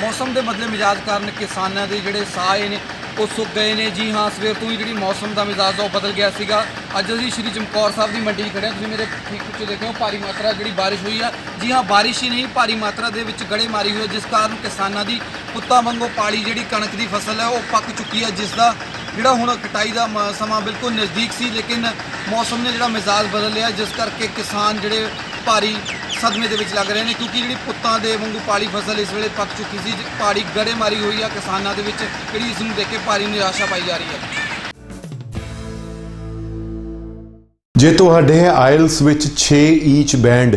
ਮੌਸਮ ਦੇ ਬਦਲੇ ਮਿਜਾਜ ਕਾਰਨ ਕਿਸਾਨਾਂ ਦੇ ਜਿਹੜੇ ਸਾਹ ਨੇ, ਉਹ ਸੁੱਕ ਗਏ ਨੇ। ਜੀ ਹਾਂ, ਸਵੇਰ ਤੋਂ ਹੀ ਜਿਹੜੀ ਮੌਸਮ ਦਾ ਮਿਜਾਜ ਆ, ਉਹ ਬਦਲ ਗਿਆ ਸੀਗਾ। ਅੱਜ ਅਸੀਂ ਸ਼੍ਰੀ ਚਮਕੌਰ ਸਾਹਿਬ ਦੀ ਮੰਡੀ 'ਚ ਖੜੇ ਹਾਂ। ਤੁਸੀਂ ਮੇਰੇ ਠੀਕ ਪਿੱਛੇ ਦੇਖਿਓ ਭਾਰੀ ਮਾਤਰਾ ਜਿਹੜੀ ਬਾਰਿਸ਼ ਹੋਈ ਆ। ਜੀ ਹਾਂ, ਬਾਰਿਸ਼ ਹੀ ਨਹੀਂ, ਭਾਰੀ ਮਾਤਰਾ ਦੇ ਵਿੱਚ ਗੜੇ ਮਾਰੀ ਹੋਈ ਜਿਸ ਕਾਰਨ ਕਿਸਾਨਾਂ ਦੀ ਪੁੱਤਾਂ ਵਾਂਗੂ ਪਾਲੀ ਜਿਹੜੀ ਕਣਕ ਦੀ ਫਸਲ ਹੈ ਉਹ ਪੱਕ ਚੁੱਕੀ ਹੈ ਜਿਸ ਦਾ ਜਿਹੜਾ ਹੁਣ ਕਟਾਈ ਦਾ ਮ- ਸਮਾਂ ਬਿਲਕੁਲ ਨਜ਼ਦੀਕ ਸੀ। ਲੇਕਿਨ ਮੌਸਮ ਨੇ ਜਿਹੜਾ ਮਿਜ਼ਾਜ ਬਦਲ ਲਿਆ, ਜਿਸ ਕਰਕੇ ਕਿਸਾਨ ਜਿਹੜੇ ਭਾਰੀ ਸਦਮੇ ਦੇ ਵਿੱਚ ਲੱਗ ਰਹੇ ਨੇ ਕਿਉਂਕਿ ਜਿਹੜੀ ਪੁੱਤਾਂ ਦੇ ਵਾਂਗੂ ਪਾਲੀ ਫਸਲ ਇਸ ਵੇਲੇ ਪੱਕ ਚੁੱਕੀ ਸੀ, ਜ- ਪਾੜੀ ਗੜੇ ਮਾਰੀ ਹੋਈ ਆ ਕਿਸਾਨਾਂ ਦੇ ਵਿੱਚ, ਜਿਹੜੀ ਇਸ ਨੂੰ ਦੇਖ ਕੇ ਭਾਰੀ ਨਿਰਾਸ਼ਾ ਪਾਈ ਜਾ ਰਹੀ ਹੈ। ਜੇ ਤੁਹਾਡੇ ਆਇਲਸ ਵਿੱਚ 6 ਈਚ ਬੈਂਡ